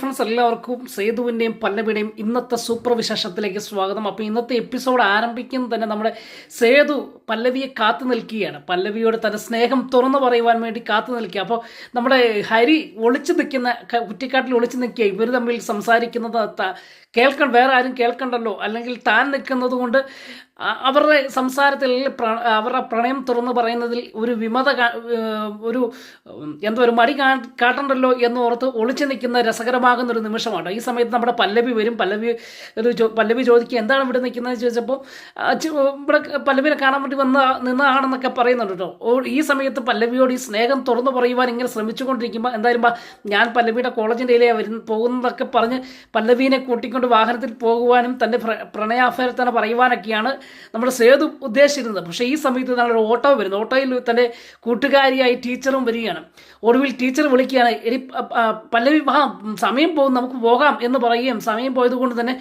Friends എല്ലാവർക്കും സേതുവിന്റെയും പല്ലവിയുടെയും ഇന്നത്തെ super വിശേഷത്തിലേക്ക് സ്വാഗതം. അപ്പോൾ ഇന്നത്തെ എപ്പിസോഡ് ആരംഭിക്കുന്നത് തന്നെ നമ്മുടെ സേതു പല്ലവിയെ കാത്തു നിൽക്കുകയാണ്. പല്ലവിയോട് തന്റെ സ്നേഹം തുറന്നു പറയുവാൻ വേണ്ടി കാത്തു നിൽക്കുക അപ്പോൾ നമ്മുടെ ഹരി ഒളിച്ചു നിൽക്കുന്ന കുറ്റിക്കാട്ടിൽ ഒളിച്ചു നിൽക്കുക ഇവർ തമ്മിൽ സംസാരിക്കുന്നത് കേൾക്കണ്ട വേറെ ആരും കേൾക്കണ്ടല്ലോ. അല്ലെങ്കിൽ താൻ നിൽക്കുന്നത് കൊണ്ട് അവരുടെ സംസാരത്തിൽ അവരുടെ പ്രണയം തുറന്നു പറയുന്നതിൽ ഒരു വിമത ഒരു എന്തോ ഒരു മടി കാട്ടണ്ടല്ലോ എന്ന് ഓർത്ത് ഒളിച്ചു നിൽക്കുന്ന രസകരമാകുന്ന ഒരു നിമിഷമാണ്. ഈ സമയത്ത് നമ്മുടെ പല്ലവി വരും. പല്ലവി ഒരു പല്ലവി ചോദിക്കുക എന്താണ് ഇവിടെ നിൽക്കുന്നത് ചോദിച്ചപ്പോൾ ഇവിടെ പല്ലവിനെ കാണാൻ വേണ്ടി വന്ന നിന്നാണെന്നൊക്കെ പറയുന്നുണ്ട് കേട്ടോ. ഈ സമയത്ത് പല്ലവിയോട് ഈ സ്നേഹം തുറന്നു പറയുവാൻ ഇങ്ങനെ ശ്രമിച്ചുകൊണ്ടിരിക്കുമ്പോൾ എന്തായാലും ഞാൻ പല്ലവിയുടെ കോളേജിന്റെ ഇടയിലേ വരുന്ന പോകുന്നതൊക്കെ പറഞ്ഞ് പല്ലവീനെ കൂട്ടിക്കൊണ്ട് വാഹനത്തിൽ പോകുവാനും തന്റെ പ്ര- പ്രണയാഭ്യർത്ഥന പറയുവാനൊക്കെയാണ് നമ്മുടെ സേതു ഉദ്ദേശിച്ചിരുന്നത്. പക്ഷേ ഈ സമയത്ത് നല്ലൊരു ഓട്ടോ വരുന്നു ഓട്ടോയിൽ തന്റെ കൂട്ടുകാരിയായി ടീച്ചറും വരികയാണ്. ഒടുവിൽ ടീച്ചർ വിളിക്കുകയാണ് ഇനി പല്ലവി സമയം പോകും നമുക്ക് പോകാം എന്ന് പറയുകയും സമയം പോയതുകൊണ്ട് തന്നെ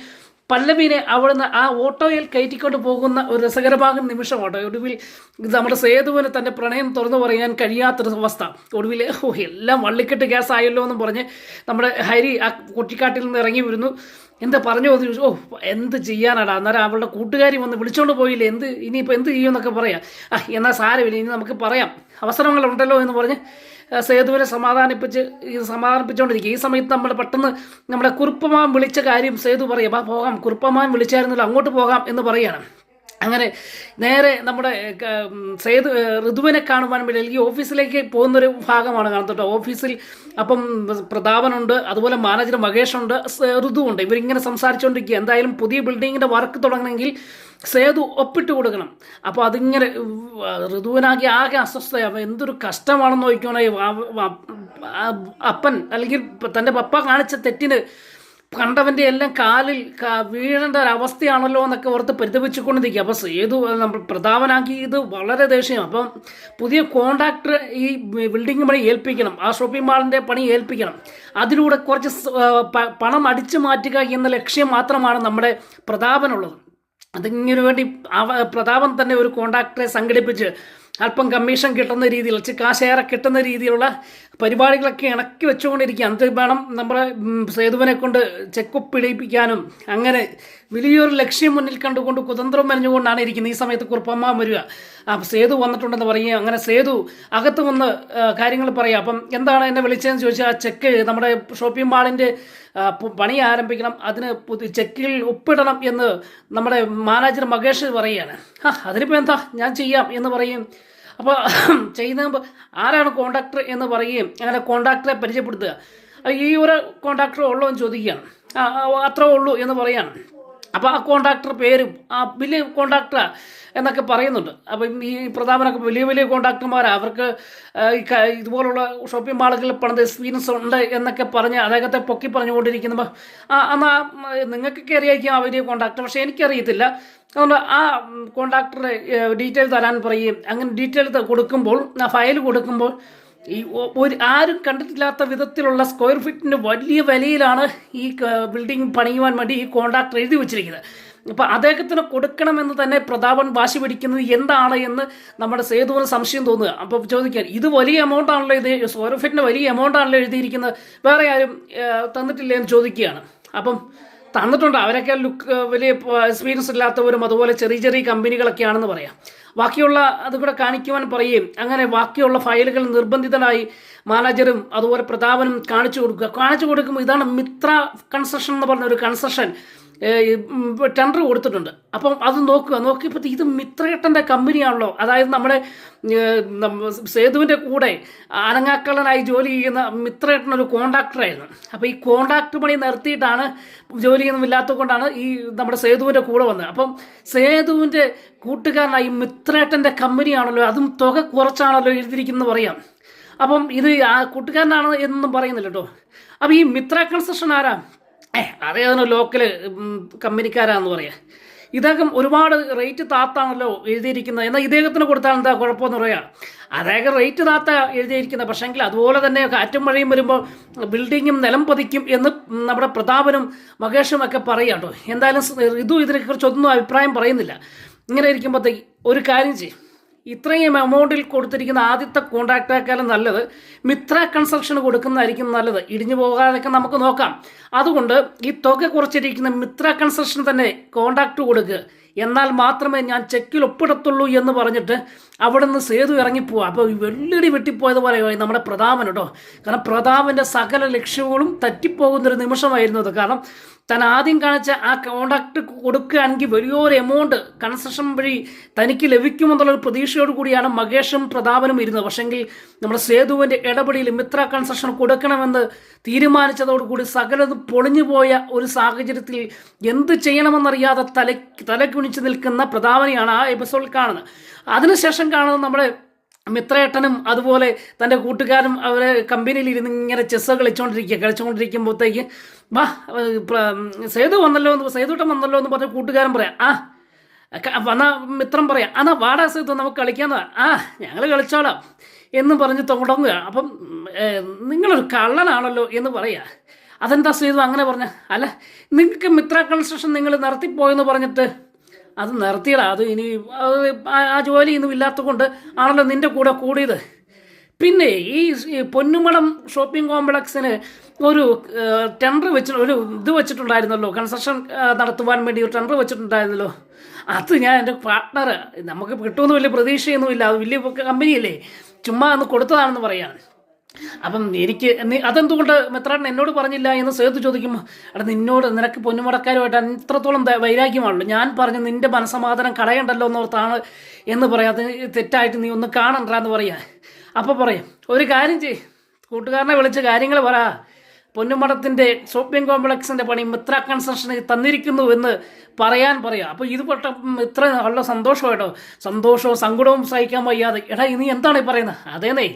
പല്ലവിനെ അവിടുന്ന് ആ ഓട്ടോയിൽ കയറ്റിക്കൊണ്ട് പോകുന്ന ഒരു രസകരമാകുന്ന നിമിഷമാണ്. ഒടുവിൽ നമ്മുടെ സേതുവിന് തന്റെ പ്രണയം തുറന്നു പറയാൻ കഴിയാത്തൊരു അവസ്ഥ. ഒടുവിൽ ഓ എല്ലാം വള്ളിക്കെട്ട് ഗ്യാസ് ആയല്ലോ എന്ന് പറഞ്ഞ് നമ്മുടെ ഹരി ആ കുട്ടിക്കാട്ടിൽ നിന്ന് ഇറങ്ങി വരുന്നു. എന്താ പറഞ്ഞു എന്ന് ചോദിച്ചു. ഓ എന്ത് ചെയ്യാനാടാ? അന്നേരം അവളുടെ കൂട്ടുകാരി വന്ന് വിളിച്ചോണ്ട് പോയില്ലേ? എന്ത്? ഇനിയിപ്പോൾ എന്ത് ചെയ്യുമെന്നൊക്കെ പറയാം. ആ എന്നാൽ സാരമില്ല ഇനി നമുക്ക് പറയാം. അവസരങ്ങളുണ്ടല്ലോ എന്ന് പറഞ്ഞ് സേതുവിനെ സമാധാനിപ്പിച്ച് സമാധാനിപ്പിച്ചുകൊണ്ടിരിക്കുക. ഈ സമയത്ത് നമ്മൾ പെട്ടെന്ന് നമ്മുടെ കുറുപ്പമാൻ വിളിച്ച കാര്യം സേതു പറയും വാ പോകാം കുറുപ്പമാൻ വിളിച്ചായിരുന്നല്ലോ അങ്ങോട്ട് പോകാം എന്ന് പറയുകയാണ്. അങ്ങനെ നേരെ നമ്മുടെ സേതു ഋതുവിനെ കാണുവാൻ വേണ്ടി അല്ലെങ്കിൽ ഓഫീസിലേക്ക് പോകുന്നൊരു ഭാഗമാണ് കാണുന്നത് കേട്ടോ. ഓഫീസിൽ അപ്പം പ്രതാപനുണ്ട് അതുപോലെ മാനേജർ മഹേഷുണ്ട് ഋതുവുണ്ട്. ഇവരിങ്ങനെ സംസാരിച്ചുകൊണ്ടിരിക്കുക എന്തായാലും പുതിയ ബിൽഡിങ്ങിന്റെ വർക്ക് തുടങ്ങണമെങ്കിൽ സേതു ഒപ്പിട്ട് കൊടുക്കണം. അപ്പോൾ അതിങ്ങനെ ഋതുവിനാകെ ആകെ അസ്വസ്ഥയാവും എന്തൊരു കഷ്ടമാണെന്ന് നോക്കിക്കോണേ അപ്പൻ അല്ലെങ്കിൽ തന്റെ പപ്പ കാണിച്ച തെറ്റിന് കണ്ടവന്റെ എല്ലാം കാലിൽ വീഴേണ്ട ഒരു അവസ്ഥയാണല്ലോ എന്നൊക്കെ ഓർത്ത് പരിതപിച്ചുകൊണ്ടിരിക്കുക. അപ്പോൾ സേതു നമ്മൾ പ്രതാപനാക്കി ഇത് വളരെ ദേഷ്യം. അപ്പം പുതിയ കോൺട്രാക്ടർ ഈ ബിൽഡിംഗ് പണി ഏൽപ്പിക്കണം. ആ ഷോപ്പിംഗ് മാളിന്റെ പണി ഏൽപ്പിക്കണം. അതിലൂടെ കുറച്ച് പണം അടിച്ചു മാറ്റുക എന്ന ലക്ഷ്യം മാത്രമാണ് നമ്മുടെ പ്രതാപനുള്ളത്. അതിങ്ങനെ വേണ്ടി പ്രതാപൻ തന്നെ ഒരു കോൺട്രാക്ടറെ സംഘടിപ്പിച്ച് അല്പം കമ്മീഷൻ കിട്ടുന്ന രീതിയിൽ ഇച്ചിരി കാശേറെ കിട്ടുന്ന രീതിയിലുള്ള പരിപാടികളൊക്കെ ഇണക്കി വെച്ചുകൊണ്ടിരിക്കുക എന്നിട്ട് വേണം നമ്മുടെ സേതുവിനെ കൊണ്ട് ചെക്കപ്പ് പിടിപ്പിക്കാനും അങ്ങനെ വലിയൊരു ലക്ഷ്യം മുന്നിൽ കണ്ടുകൊണ്ട് കുതന്ത്രം മെനഞ്ഞുകൊണ്ടാണ് ഇരിക്കുന്നത്. ഈ സമയത്ത് കുറുപ്പമ്മ വരിക. ആ സേതു വന്നിട്ടുണ്ടെന്ന് പറയുക. അങ്ങനെ സേതു അകത്ത് വന്ന് കാര്യങ്ങൾ പറയുക. അപ്പം എന്താണ് എന്നെ വിളിച്ചതെന്ന് ചോദിച്ചാൽ ആ ചെക്ക് നമ്മുടെ ഷോപ്പിംഗ് മാളിന്റെ പണി ആരംഭിക്കണം അതിന് ചെക്കിൽ ഒപ്പിടണം എന്ന് നമ്മുടെ മാനേജർ മകേഷ് പറയുകയാണ്. ആ അതിനിപ്പോൾ എന്താ? ഞാൻ ചെയ്യാം എന്ന് പറയും. അപ്പോൾ ചെയ്യുന്ന ആരാണ് കോണ്ടാക്ടർ എന്ന് പറയുകയും അങ്ങനെ കോണ്ടാക്ടറെ പരിചയപ്പെടുത്തുക. ഈ ഒരു കോണ്ടാക്ടർ ഉള്ളോ എന്ന് ചോദിക്കുകയാണ്. അത്രേ ഉള്ളൂ എന്ന് പറയാണ് അപ്പോൾ ആ കോൺട്രാക്ടർ പേരും ആ വലിയ കോൺട്രാക്ടറാ എന്നൊക്കെ പറയുന്നുണ്ട്. അപ്പം ഈ പ്രതാപനൊക്കെ വലിയ വലിയ കോൺട്രാക്ടർമാരാണ് അവർക്ക് ഇതുപോലുള്ള ഷോപ്പിംഗ് മാളുകളിൽ പണിത് എക്സ്പീരിയൻസ് ഉണ്ട് എന്നൊക്കെ പറഞ്ഞ് അദ്ദേഹത്തെ പൊക്കി പറഞ്ഞുകൊണ്ടിരിക്കുമ്പോൾ ആ എന്നാൽ നിങ്ങൾക്ക് അറിയായിരിക്കും ആ വലിയ കോൺട്രാക്ടർ. പക്ഷേ എനിക്കറിയത്തില്ല. അതുകൊണ്ട് ആ കോൺട്രാക്ടറെ ഡീറ്റെയിൽ തരാൻ പറയുകയും അങ്ങനെ ഡീറ്റെയിൽ കൊടുക്കുമ്പോൾ ആ ഫയൽ കൊടുക്കുമ്പോൾ ഈ ഒരു ആരും കണ്ടിട്ടില്ലാത്ത വിധത്തിലുള്ള സ്ക്വയർ ഫീറ്റിന് വലിയ വിലയിലാണ് ഈ ബിൽഡിംഗ് പണിയുവാൻ വേണ്ടി ഈ കോൺട്രാക്ട് എഴുതി വെച്ചിരിക്കുന്നത്. അപ്പോൾ അദ്ദേഹത്തിന് കൊടുക്കണമെന്ന് തന്നെ പ്രതാപൻ വാശി പിടിക്കുന്നത് എന്താണ് എന്ന് നമ്മുടെ സേതുവിന് സംശയം തോന്നുക. അപ്പോൾ ചോദിക്കാൻ ഇത് വലിയ എമൗണ്ട് ആണല്ലോ ഇത്? സ്ക്വയർ ഫീറ്റിന് വലിയ എമൗണ്ട് ആണല്ലോ എഴുതിയിരിക്കുന്നത്. വേറെ ആരും തന്നിട്ടില്ലേ എന്ന് ചോദിക്കുകയാണ്. അപ്പം തന്നിട്ടുണ്ട്. അവരൊക്കെ ലുക്ക് വലിയ എക്സ്പീരിയൻസ് ഇല്ലാത്തവരും അതുപോലെ ചെറിയ ചെറിയ കമ്പനികളൊക്കെയാണെന്ന് പറയാം. ബാക്കിയുള്ള അത് കൂടെ കാണിക്കുവാൻ പറയുകയും അങ്ങനെ ബാക്കിയുള്ള ഫയലുകൾ നിർബന്ധിതനായി മാനേജറും അതുപോലെ പ്രതാപനും കാണിച്ചു കൊടുക്കുക. കാണിച്ചു കൊടുക്കുമ്പോൾ ഇതാണ് മിത്ര കൺസ്ട്രക്ഷൻ എന്ന് പറഞ്ഞ ഒരു കൺസ്ട്രക്ഷൻ ടെൻഡർ കൊടുത്തിട്ടുണ്ട്. അപ്പം അത് നോക്കുക. നോക്കിയപ്പോൾ ഇത് മിത്രേട്ടന്റെ കമ്പനിയാണല്ലോ. അതായത് നമ്മുടെ സേതുവിന്റെ കൂടെ അനങ്ങാക്കളനായി ജോലി ചെയ്യുന്ന മിത്രേട്ടൻ ഒരു കോണ്ടാക്ടറായിരുന്നു. അപ്പോൾ ഈ കോണ്ടാക്ട് പണി നിർത്തിയിട്ടാണ് ജോലി ചെയ്യുന്നില്ലാത്തത് കൊണ്ടാണ് ഈ നമ്മുടെ സേതുവിന്റെ കൂടെ വന്നത്. അപ്പം സേതുവിന്റെ കൂട്ടുകാരനായി മിത്രേട്ടന്റെ കമ്പനിയാണല്ലോ. അതും തുക കുറച്ചാണല്ലോ എഴുതിയിരിക്കുന്നത് പറയാം. അപ്പം ഇത് ആ കൂട്ടുകാരനാണ് എന്നൊന്നും പറയുന്നില്ല കേട്ടോ അപ്പോൾ ഈ മിത്ര കൺസ്ട്രക്ഷൻ ആരാ? അറിയാവുന്ന ലോക്കൽ കമ്പനിക്കാരാന്ന് പറയാം. ഇദ്ദേഹം ഒരുപാട് റേറ്റ് താത്താണല്ലോ എഴുതിയിരിക്കുന്നത്. എന്നാൽ ഇദ്ദേഹത്തിന് കൊടുത്താൽ എന്താ കുഴപ്പമെന്ന് പറയാം? അദ്ദേഹം റേറ്റ് താത്ത എഴുതിയിരിക്കുന്നത്. പക്ഷേങ്കിൽ അതുപോലെ തന്നെ കാറ്റും മഴയും വരുമ്പോൾ ബിൽഡിങ്ങും നിലം പതിക്കും എന്ന് നമ്മുടെ പ്രതാപനും മഹേഷും ഒക്കെ പറയാട്ടോ. എന്തായാലും ഇതും ഇതിനെക്കുറിച്ചൊന്നും അഭിപ്രായം പറയുന്നില്ല. ഇങ്ങനെ ഇരിക്കുമ്പോഴത്തേക്ക് ഒരു കാര്യം ചെയ്യും. ഇത്രയും എമൗണ്ടിൽ കൊടുത്തിരിക്കുന്ന ആദ്യത്തെ കോൺട്രാക്ടേക്കാളും നല്ലത് മിത്ര കൺസ്ട്രക്ഷൻ കൊടുക്കുന്നതായിരിക്കും നല്ലത്. ഇടിഞ്ഞു പോകാതൊക്കെ നമുക്ക് നോക്കാം. അതുകൊണ്ട് ഈ തുക കുറച്ചിരിക്കുന്ന മിത്ര കൺസ്ട്രക്ഷൻ തന്നെ കോൺട്രാക്ട് കൊടുക്കുക എന്നാൽ മാത്രമേ ഞാൻ ചെക്കിൽ ഒപ്പിടത്തുള്ളൂ എന്ന് പറഞ്ഞിട്ട് അവിടെ നിന്ന് സേതു ഇറങ്ങിപ്പോവുക അപ്പോൾ വെള്ളിടി വെട്ടിപ്പോയതുപോലെ നമ്മുടെ പ്രതാപൻ കേട്ടോ കാരണം പ്രതാപന്റെ സകല ലക്ഷ്യങ്ങളും തറ്റിപ്പോകുന്നൊരു നിമിഷമായിരുന്നു അത്. കാരണം താൻ ആദ്യം കാണിച്ച ആ കോണ്ടാക്ട് കൊടുക്കുകയാണെങ്കിൽ വലിയൊരു എമൗണ്ട് കൺസ്ട്രക്ഷൻ വഴി തനിക്ക് ലഭിക്കുമെന്നുള്ളൊരു പ്രതീക്ഷയോട് കൂടിയാണ് മകേഷും പ്രതാപനും ഇരുന്നത്. പക്ഷെങ്കിൽ നമ്മുടെ സേതുവിന്റെ ഇടപെടിയിൽ മിത്ര കൺസ്ട്രക്ഷൻ കൊടുക്കണമെന്ന് തീരുമാനിച്ചതോടുകൂടി സകലത് പൊളിഞ്ഞു പോയ ഒരു സാഹചര്യത്തിൽ എന്ത് ചെയ്യണമെന്നറിയാതെ തല തലക്കുണിച്ച് നിൽക്കുന്ന പ്രതാപനെയാണ് ആ എപ്പിസോഡിൽ കാണുന്നത്. അതിനുശേഷം കാണുന്നത് നമ്മുടെ മിത്രേട്ടനും അതുപോലെ തന്റെ കൂട്ടുകാരും അവരെ കമ്പനിയിൽ ഇരുന്ന് ഇങ്ങനെ ചെസ്സ് കളിച്ചുകൊണ്ടിരിക്കുക കളിച്ചുകൊണ്ടിരിക്കുമ്പോഴത്തേക്ക് വാ സേതു വന്നല്ലോ എന്ന് സേതുട്ടം വന്നല്ലോ എന്ന് പറഞ്ഞ കൂട്ടുകാരൻ പറയാം ആ വന്ന മിത്രം പറയാം എന്നാ വാടാ സേതു നമുക്ക് കളിക്കാന്ന് ആ ഞങ്ങൾ കളിച്ചോളാം എന്ന് പറഞ്ഞ് തുടങ്ങുക. അപ്പം നിങ്ങളൊരു കള്ളനാണല്ലോ എന്ന് പറയാ. അതെന്താ സേതു അങ്ങനെ പറഞ്ഞ? അല്ല നിങ്ങൾക്ക് മിത്ര കൺസ്ട്രക്ഷൻ നിങ്ങൾ നടത്തിപ്പോയെന്ന് പറഞ്ഞിട്ട് അത് നിർത്തിയടാ അത് ഇനി ആ- ജോലി ഇന്നും ഇല്ലാത്തതുകൊണ്ട് ആണല്ലോ നിന്റെ കൂടെ കൂടിയത്. പിന്നെ ഈ പൊന്നുമടം ഷോപ്പിംഗ് കോംപ്ലക്സിന് ഒരു ടെൻഡർ വെച്ച് ഒരു ഇത് വെച്ചിട്ടുണ്ടായിരുന്നല്ലോ. കൺസ്ട്രക്ഷൻ നടത്തുവാൻ വേണ്ടി ഒരു ടെൻഡർ വെച്ചിട്ടുണ്ടായിരുന്നല്ലോ. അത് ഞാൻ എന്റെ പാർട്ട്ണർ നമുക്ക് കിട്ടുമെന്ന് വലിയ പ്രതീക്ഷയൊന്നുമില്ല. അത് വലിയ കമ്പനിയല്ലേ. ചുമ്മാ ഒന്ന് കൊടുത്തതാണെന്ന് പറയാണ് അപ്പം എനിക്ക് നീ അതെന്തുകൊണ്ട് മെത്രാട്ടൻ എന്നോട് പറഞ്ഞില്ല എന്ന് സേതു ചോദിക്കുമ്പോൾ അവിടെ നിന്നോട് നിനക്ക് പൊന്നുമുടക്കാരുമായിട്ട് അത്രത്തോളം വൈരാഗ്യമാണല്ലോ. ഞാൻ പറഞ്ഞു നിന്റെ മനസമാധാനം കളയണ്ടല്ലോ എന്നോർത്താണ് എന്ന് പറയാം. തെറ്റായിട്ട് നീ ഒന്ന് കാണണ്ട എന്ന് പറയാ. അപ്പോൾ പറയാം ഒരു കാര്യം ചെയ് കൂട്ടുകാരനെ വിളിച്ച് കാര്യങ്ങൾ പറ. പൊന്നുമടത്തിന്റെ ഷോപ്പിംഗ് കോംപ്ലക്സിന്റെ പണി മിത്ര കൺസ്ട്രക്ഷന് തന്നിരിക്കുന്നു എന്ന് പറയാൻ പറയാം. അപ്പോൾ ഇത് പെട്ട ഇത്ര നല്ല സന്തോഷമായിട്ടോ? സന്തോഷവും സങ്കടവും സഹിക്കാൻ വയ്യാതെ. എടാ നീ എന്താണ് ഈ പറയുന്നത് അതേന്നേ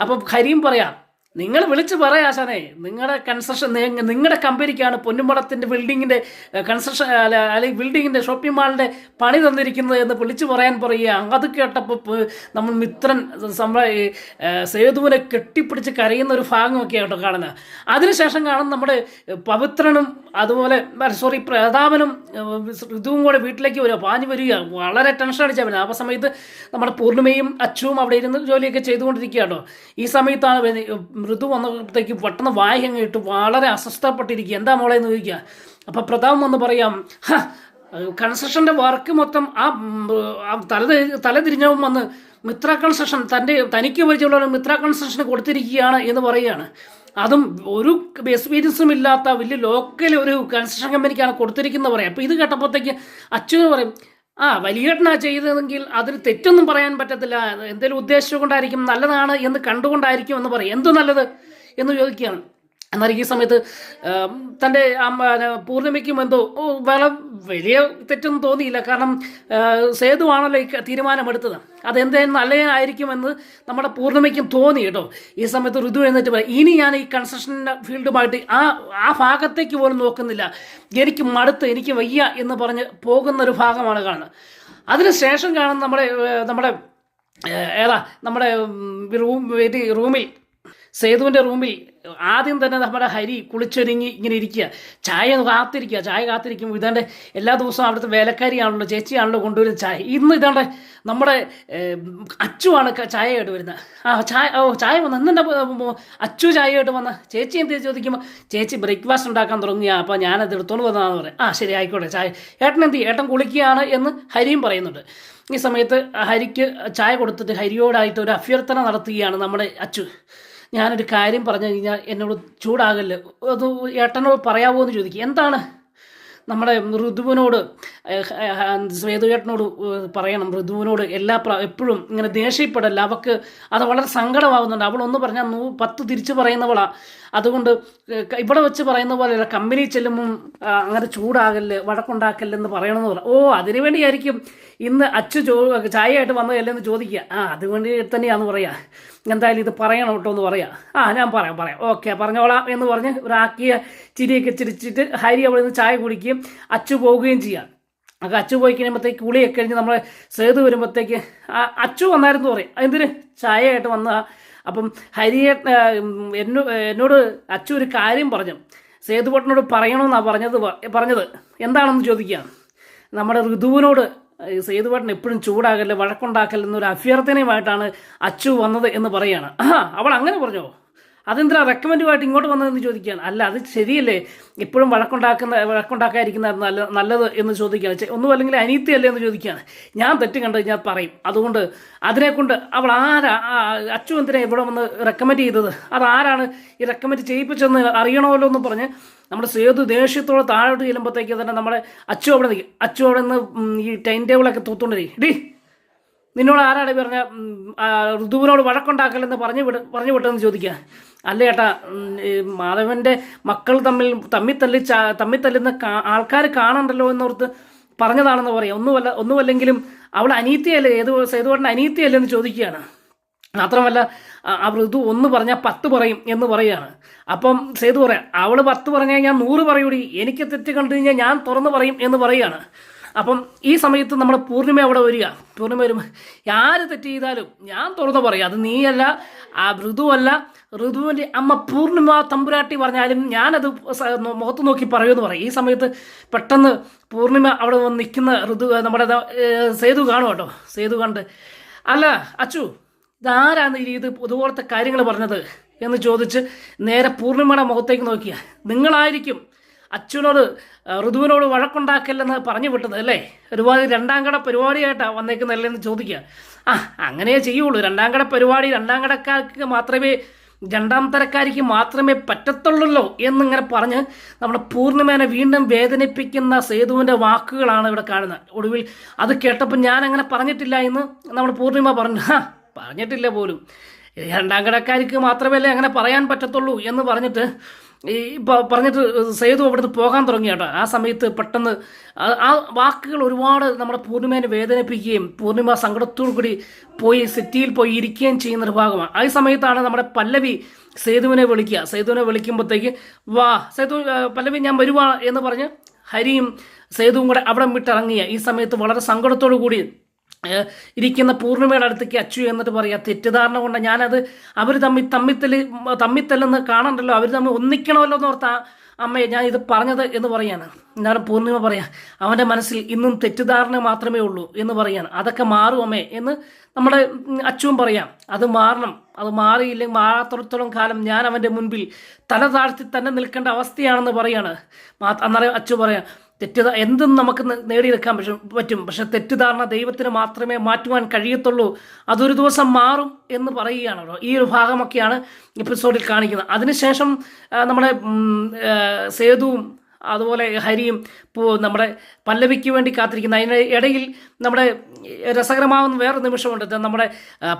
അപ്പം ഹരിയും പറയാം. നിങ്ങൾ വിളിച്ച് പറയാം ആശാനെ. നിങ്ങളുടെ കൺസ്ട്രക്ഷൻ നിങ്ങളുടെ കമ്പനിക്കാണ് പൊന്നുമടത്തിന്റെ ബിൽഡിങ്ങിന്റെ കൺസ്ട്രക്ഷൻ അല്ല അല്ലെങ്കിൽ ബിൽഡിങ്ങിന്റെ ഷോപ്പിംഗ് മാളിന്റെ പണി തന്നിരിക്കുന്നത് എന്ന് വിളിച്ച് പറയാൻ പറയുക. അത് കേട്ടപ്പോൾ നമ്മൾ മിത്രൻ ഈ, സേതുവിനെ കെട്ടിപ്പിടിച്ച് കരയുന്ന ഒരു ഭാഗമൊക്കെ കേട്ടോ കാണുന്നത്. അതിനുശേഷം കാണുന്ന നമ്മുടെ പവിത്രനും അതുപോലെ സോറി പ്രതാപനും ഇതും കൂടെ വീട്ടിലേക്ക് വരിക. പാഞ്ഞു വരിക. വളരെ ടെൻഷൻ അടിച്ചവന് ആ സമയത്ത് നമ്മുടെ പൂർണിമയും അച്ചുവും അവിടെ ഇരുന്ന് ജോലിയൊക്കെ ചെയ്തുകൊണ്ടിരിക്കുക കേട്ടോ. ഈ സമയത്താണ് ഋതു വന്നപ്പോഴത്തേക്ക് പെട്ടെന്ന് വായങ്ങ ഇട്ട് വളരെ അസ്വസ്ഥപ്പെട്ടിരിക്കുക. എന്താ മോളെ? എന്ന് ചോദിക്കുക. അപ്പോൾ പ്രതാപം വന്ന് പറയാം "ഹ, കൺസ്ട്രക്ഷന്റെ വർക്ക് മൊത്തം ആ തല തലതിരിഞ്ഞവൻ വന്ന് മിത്ര കൺസ്ട്രക്ഷൻ തന്റെ തനിക്ക് പരിചയമുള്ള മിത്ര കൺസ്ട്രക്ഷന് കൊടുത്തിരിക്കുകയാണ് എന്ന് പറയുകയാണ്. അതും ഒരു എക്സ്പീരിയൻസും ഇല്ലാത്ത വലിയ ലോക്കൽ ഒരു കൺസ്ട്രക്ഷൻ കമ്പനിക്കാണ് കൊടുത്തിരിക്കുന്നത് പറയാം. അപ്പോൾ ഇത് കേട്ടപ്പോഴത്തേക്ക് അച്ഛന് പറയും ആ വലിയേട്ടനാ ചെയ്തതെങ്കിൽ അതിൽ തെറ്റൊന്നും പറയാൻ പറ്റത്തില്ല. എന്തെങ്കിലും ഉദ്ദേശിച്ചുകൊണ്ടായിരിക്കും നല്ലതാണ് എന്ന് കണ്ടുകൊണ്ടായിരിക്കും എന്ന് പറയും. എന്തു നല്ലത് എന്ന് ചോദിക്കുകയാണ്. എന്നാൽ ഈ സമയത്ത് തന്റെ പൂർണിമയ്ക്കും എന്തോ വളരെ വലിയ തെറ്റൊന്നും തോന്നിയില്ല. കാരണം സേതുവാണല്ലോ ഈ തീരുമാനമെടുത്തത്. അതെന്തായാലും നല്ലതായിരിക്കുമെന്ന് നമ്മുടെ പൂർണിമയ്ക്കും തോന്നി കേട്ടോ. ഈ സമയത്ത് ഋതു എഴുന്നേറ്റ് പറയാം ഇനി ഞാൻ ഈ കൺസ്ട്രക്ഷൻ ഫീൽഡുമായിട്ട് ആ ആ ഭാഗത്തേക്ക് പോലും നോക്കുന്നില്ല. എനിക്ക് മടുത്ത് എനിക്ക് വയ്യ എന്ന് പറഞ്ഞ് പോകുന്ന ഒരു ഭാഗമാണ് കാണുന്നത്. അതിനുശേഷം കാണുന്ന നമ്മുടെ നമ്മുടെ ഏതാ നമ്മുടെ റൂം റൂമിൽ സേതുവിന്റെ റൂമിൽ ആദ്യം തന്നെ നമ്മുടെ ഹരി കുളിച്ചൊരുങ്ങി ഇങ്ങനെ ഇരിക്കുക. ചായ കാത്തിരിക്കുക. ചായ കാത്തിരിക്കുമ്പോൾ ഇതാണ്ട് എല്ലാ ദിവസവും അവിടുത്തെ വേലക്കാരിയാണല്ലോ ചേച്ചിയാണല്ലോ കൊണ്ടുവരുന്ന ചായ. ഇന്ന് ഇതാണ്ട് നമ്മുടെ അച്ചുവാണ് ചായ ചായയായിട്ട് വരുന്നത്. ആ ചായ ഓ ചായ വന്ന ഇന്നെന്റെ അച്ചു ചായയായിട്ട് വന്ന. ചേച്ചി എന്ത് ചോദിക്കുമ്പോൾ ചേച്ചി ബ്രേക്ക്ഫാസ്റ്റ് ഉണ്ടാക്കാൻ തുടങ്ങിയ അപ്പോൾ ഞാനത് എടുത്തോണ്ട് വന്നതാണെന്ന് പറയും. ആ ശരി ആയിക്കോട്ടെ ചായ. ഏട്ടൻ എന്ത് ഏട്ടൻ കുളിക്കുകയാണ് എന്ന് ഹരിയും പറയുന്നുണ്ട്. ഈ സമയത്ത് ഹരിക്ക് ചായ കൊടുത്തിട്ട് ഹരിയോടായിട്ട് ഒരു അഭ്യർത്ഥന നടത്തുകയാണ് നമ്മുടെ അച്ചു. ഞാനൊരു കാര്യം പറഞ്ഞു കഴിഞ്ഞാൽ എന്നോട് ചൂടാകല്ലേ? അത് ഏട്ടനോട് പറയാമോ എന്ന് ചോദിക്കും. എന്താണ്? നമ്മുടെ ഋതുവിനോട് ശ്വേതുചേട്ടനോട് പറയണം. ഋതുവിനോട് എല്ലാ എപ്പോഴും ഇങ്ങനെ ദേഷ്യപ്പെടല്ല? അവൾക്ക് അത് വളരെ സങ്കടമാവുന്നുണ്ട്. അവളൊന്ന് പറഞ്ഞാൽ നൂ പത്ത് തിരിച്ച് പറയുന്നവളാ. അതുകൊണ്ട് ഇവിടെ വെച്ച് പറയുന്ന പോലെ കമ്പനി ചെല്ലുമ്പം അങ്ങനെ ചൂടാകല്ല് വഴക്കുണ്ടാക്കല്ലെന്ന് പറയണമെന്ന് പറഞ്ഞു ഓ അതിനു വേണ്ടിയായിരിക്കും ഇന്ന് അച്ചു ചോ ചായയായിട്ട് വന്നതല്ലെന്ന് ചോദിക്കുക. ആ അതുവേണ്ടി തന്നെയാണെന്ന് പറയാ. എന്തായാലും ഇത് പറയണം കേട്ടോ എന്ന് പറയാം. ആ ഞാൻ പറയാം പറയാം. ഓക്കെ പറഞ്ഞോളാം എന്ന് പറഞ്ഞ് ഒരാക്കിയ ചിരിയൊക്കെ ചിരിച്ചിട്ട് ഹരി അവിടെ നിന്ന് ചായ കുടിക്കുകയും അച്ചു പോവുകയും ചെയ്യാം. അപ്പോൾ അച്ചു പോയി കഴിയുമ്പോഴത്തേക്ക് കുളിയൊക്കെ കഴിഞ്ഞ് നമ്മൾ സേതു വരുമ്പോഴത്തേക്ക് അച്ചു വന്നായിരുന്നു പറയും. എന്തിന് ചായയായിട്ട് വന്ന അപ്പം ഹരിയെ എന്നോ എന്നോട് അച്ചു ഒരു കാര്യം പറഞ്ഞു. സേതുപട്ടനോട് പറയണമെന്നാണ് പറഞ്ഞത് പറഞ്ഞത്. എന്താണെന്ന് ചോദിക്കുക നമ്മുടെ ഋതുവിനോട് സേതുവേട്ടൻ എപ്പോഴും ചൂടാകല്ല് വഴക്കുണ്ടാക്കല്ല എന്നൊരു അഭ്യർത്ഥനയുമായിട്ടാണ് അച്ചു വന്നത് എന്ന് പറയാണ്. ആ അവൾ അങ്ങനെ പറഞ്ഞോ? അതെന്തിനാ റെക്കമെൻഡുമായിട്ട് ഇങ്ങോട്ട് വന്നതെന്ന് ചോദിക്കുകയാണ്. അല്ല അത് ശരിയല്ലേ? ഇപ്പോഴും വഴക്കുണ്ടാക്കുന്ന വഴക്കുണ്ടാക്കാതിരിക്കുന്ന നല്ല നല്ലത് എന്ന് ചോദിക്കുകയാണ്. ഒന്നും അല്ലെങ്കിൽ അനീത്തിയല്ലേ എന്ന് ചോദിക്കുകയാണ്. ഞാൻ തെറ്റ് കണ്ടു കഴിഞ്ഞാൽ പറയും. അതുകൊണ്ട് അതിനെക്കൊണ്ട് അവൾ ആരാ അച്ചു എന്തിനാ ഇവിടെ വന്ന് റെക്കമെൻഡ് ചെയ്തത്? അത് ആരാണ് ഈ റെക്കമെൻഡ് ചെയ്യിപ്പിച്ചെന്ന് അറിയണമല്ലോ എന്ന് പറഞ്ഞ് നമ്മുടെ സേതു ദേഷ്യത്തോടെ താഴോട്ട് ചെല്ലുമ്പോഴത്തേക്ക് തന്നെ നമ്മുടെ അച്ചു അവിടെ നിൽക്കും. അച്ചു അവിടെ നിന്ന് ഈ ടൈം ടേബിളൊക്കെ തൂത്തുകൊണ്ടിരിക്കും ഡി നിന്നോട് ആരാണ് പറഞ്ഞ ഋതുവിനോട് വഴക്കുണ്ടാക്കലെന്ന് പറഞ്ഞു വിട പറഞ്ഞു വിട്ടെന്ന് ചോദിക്കുക അല്ല ചേട്ടാ മാധവന്റെ മക്കൾ തമ്മിൽ തമ്മിൽ തല്ലി തമ്മിൽ തല്ലുന്ന ആൾക്കാർ കാണണ്ടല്ലോ എന്നോർത്ത് പറഞ്ഞതാണെന്ന് പറയാം. ഒന്നുമല്ല ഒന്നുമല്ലെങ്കിലും അവൾ അനീത്തിയല്ലേ ഏത് സേതുവേട്ടൻ അനീത്തിയല്ലേ എന്ന് ചോദിക്കുകയാണ്. മാത്രമല്ല ആ ഋതു ഒന്ന് പറഞ്ഞാൽ പത്ത് പറയും എന്ന് പറയുകയാണ്. അപ്പം സേതു പറയാം അവൾ പത്ത് പറഞ്ഞാൽ ഞാൻ നൂറ് പറയൂടി. എനിക്ക് തെറ്റ് കണ്ടു കഴിഞ്ഞാൽ ഞാൻ തുറന്ന് പറയും എന്ന് പറയുകയാണ്. അപ്പം ഈ സമയത്ത് നമ്മൾ പൂർണിമ അവിടെ വരിക. പൂർണിമ വരുമ്പോൾ ആര് തെറ്റ് ചെയ്താലും ഞാൻ തുറന്നു പറയും. അത് നീയല്ല ആ ഋതുവല്ല. ഋതുവിന്റെ അമ്മ പൂർണിമ തമ്പുരാട്ടി പറഞ്ഞാലും ഞാനത് മുഖത്ത് നോക്കി പറയുമെന്ന് പറയും. ഈ സമയത്ത് പെട്ടെന്ന് പൂർണിമ അവിടെ വന്ന് നിൽക്കുന്ന ഋതു നമ്മുടെ സേതു കാണും കേട്ടോ. സേതു കണ്ട് അല്ല അച്ചു ഇതാരാണ് ഇത് ഇതുപോലത്തെ കാര്യങ്ങൾ പറഞ്ഞത്? എന്ന് ചോദിച്ച് നേരെ പൂർണിമയുടെ മുഖത്തേക്ക് നോക്കിയാൽ നിങ്ങളായിരിക്കും അച്ഛനോട് ഋതുവിനോട് വഴക്കുണ്ടാക്കില്ലെന്ന് പറഞ്ഞു വിട്ടത് അല്ലേ? ഒരുപാട് രണ്ടാം കട പരിപാടിയായിട്ടാണ് വന്നേക്കുന്നതല്ലേ എന്ന് ചോദിക്കുക. ആ അങ്ങനെയേ ചെയ്യുള്ളൂ. രണ്ടാം കട പരിപാടി രണ്ടാം കടക്കാർക്ക് മാത്രമേ രണ്ടാം തരക്കാരിക്ക് മാത്രമേ പറ്റത്തുള്ളല്ലോ എന്നിങ്ങനെ പറഞ്ഞ് നമ്മുടെ പൂർണിമേനെ വീണ്ടും വേദനിപ്പിക്കുന്ന സേതുവിന്റെ വാക്കുകളാണ് ഇവിടെ കാണുന്നത്. ഒടുവിൽ അത് കേട്ടപ്പോൾ ഞാൻ അങ്ങനെ പറഞ്ഞിട്ടില്ല എന്ന് നമ്മൾ പൂർണിമ പറഞ്ഞു. ആ പറഞ്ഞിട്ടില്ല പോലും. രണ്ടാം കടക്കാരിക്ക് മാത്രമല്ലേ അങ്ങനെ പറയാൻ പറ്റത്തുള്ളൂ എന്ന് പറഞ്ഞിട്ട് ഈ പറഞ്ഞിട്ട് സേതു അവിടുന്ന് പോകാൻ തുടങ്ങി കേട്ടോ. ആ സമയത്ത് പെട്ടെന്ന് ആ- വാക്കുകൾ ഒരുപാട് നമ്മുടെ പൂർണിമേനെ വേദനിപ്പിക്കുകയും പൂർണിമ സങ്കടത്തോടു കൂടി പോയി സിറ്റിയിൽ പോയി ഇരിക്കുകയും ചെയ്യുന്ന ഒരു ഭാഗമാണ്. ആ സമയത്താണ് നമ്മുടെ പല്ലവി സേതുവിനെ വിളിക്കുക. സേതുവിനെ വിളിക്കുമ്പോഴത്തേക്ക് വാ സേതു പല്ലവി ഞാൻ വരുവാ എന്ന് പറഞ്ഞ് ഹരിയും സേതുവും കൂടെ അവിടെ വിട്ടിറങ്ങിയ ഈ സമയത്ത് വളരെ സങ്കടത്തോടു കൂടി ഇരിക്കുന്ന പൂർണിമയുടെ അടുത്തേക്ക് അച്ചു എന്നിട്ട് പറയാം തെറ്റിദ്ധാരണ കൊണ്ട് ഞാനത് അവർ തമ്മിൽ തമ്മിത്തൽ തമ്മിത്തല്ലെന്ന് കാണണ്ടല്ലോ അവർ തമ്മിൽ ഒന്നിക്കണമല്ലോ എന്ന് ഓർത്താ അമ്മയെ ഞാൻ ഇത് പറഞ്ഞത് എന്ന് പറയാണ് എന്നാലും പൂർണിമ പറയാം അവന്റെ മനസ്സിൽ ഇന്നും തെറ്റിദ്ധാരണ മാത്രമേ ഉള്ളൂ എന്ന് പറയാണ് അതൊക്കെ മാറും അമ്മേ എന്ന് നമ്മുടെ അച്ചുവും പറയാം. അത് മാറണം. അത് മാറിയില്ലെങ്കിൽ മാറാത്തടത്തോളം കാലം ഞാൻ അവന്റെ മുൻപിൽ തല താഴ്ത്തി തന്നെ നിൽക്കേണ്ട അവസ്ഥയാണെന്ന് പറയാണ് മാ- അന്നേരം അച്ചു പറയാം തെറ്റിദ്ധാ എന്തും നമുക്ക് നേടിയെടുക്കാൻ പറ്റും പറ്റും. പക്ഷെ തെറ്റിദ്ധാരണ ദൈവത്തിന് മാത്രമേ മാറ്റുവാൻ കഴിയത്തുള്ളൂ. അതൊരു ദിവസം മാറും എന്ന് പറയുകയാണല്ലോ ഈ ഒരു ഭാഗമൊക്കെയാണ് എപ്പിസോഡിൽ കാണിക്കുന്നത്. അതിനുശേഷം നമ്മുടെ സേതുവും അതുപോലെ ഹരിയും നമ്മുടെ പല്ലവിക്ക് വേണ്ടി കാത്തിരിക്കുന്ന അതിന് ഇടയിൽ നമ്മുടെ രസകരമാവുന്ന വേറെ നിമിഷമുണ്ട്. നമ്മുടെ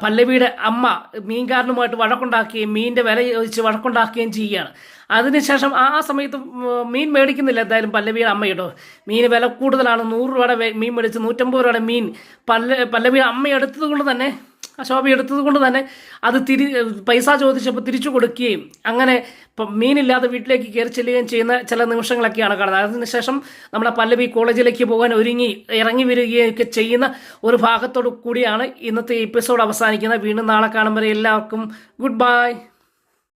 പല്ലവിയുടെ അമ്മ മീൻകാരനുമായിട്ട് വഴക്കുണ്ടാക്കുകയും മീനിന്റെ വില ചോദിച്ച് വഴക്കുണ്ടാക്കുകയും ചെയ്യുകയാണ്. അതിനുശേഷം ആ സമയത്ത് മീൻ മേടിക്കുന്നില്ല എന്തായാലും പല്ലവിയുടെ അമ്മ മീൻ വില കൂടുതലാണ്. നൂറ് രൂപയുടെ മീൻ മേടിച്ച് നൂറ്റമ്പത് രൂപയുടെ മീൻ പല്ല പല്ലവിയുടെ അമ്മ എടുത്തത് കൊണ്ട് തന്നെ ശോഭ എടുത്തത് കൊണ്ട് തന്നെ അത് തിരി പൈസ ചോദിച്ചപ്പോൾ തിരിച്ചു കൊടുക്കുകയും അങ്ങനെ മീനില്ലാതെ വീട്ടിലേക്ക് കയറി ചെല്ലുകയും ചെയ്യുന്ന ചില നിമിഷങ്ങളൊക്കെയാണ് കാണുന്നത്. അതിനുശേഷം നമ്മുടെ പല്ലവി കോളേജിലേക്ക് പോകാൻ ഒരുങ്ങി ഇറങ്ങി വരികയും ഒക്കെ ചെയ്യുന്ന ഒരു ഭാഗത്തോടു കൂടിയാണ് ഇന്നത്തെ എപ്പിസോഡ് അവസാനിക്കുന്നത്. വീണ്ടും നാളെ കാണുമ്പോൾ എല്ലാവർക്കും ഗുഡ് ബൈ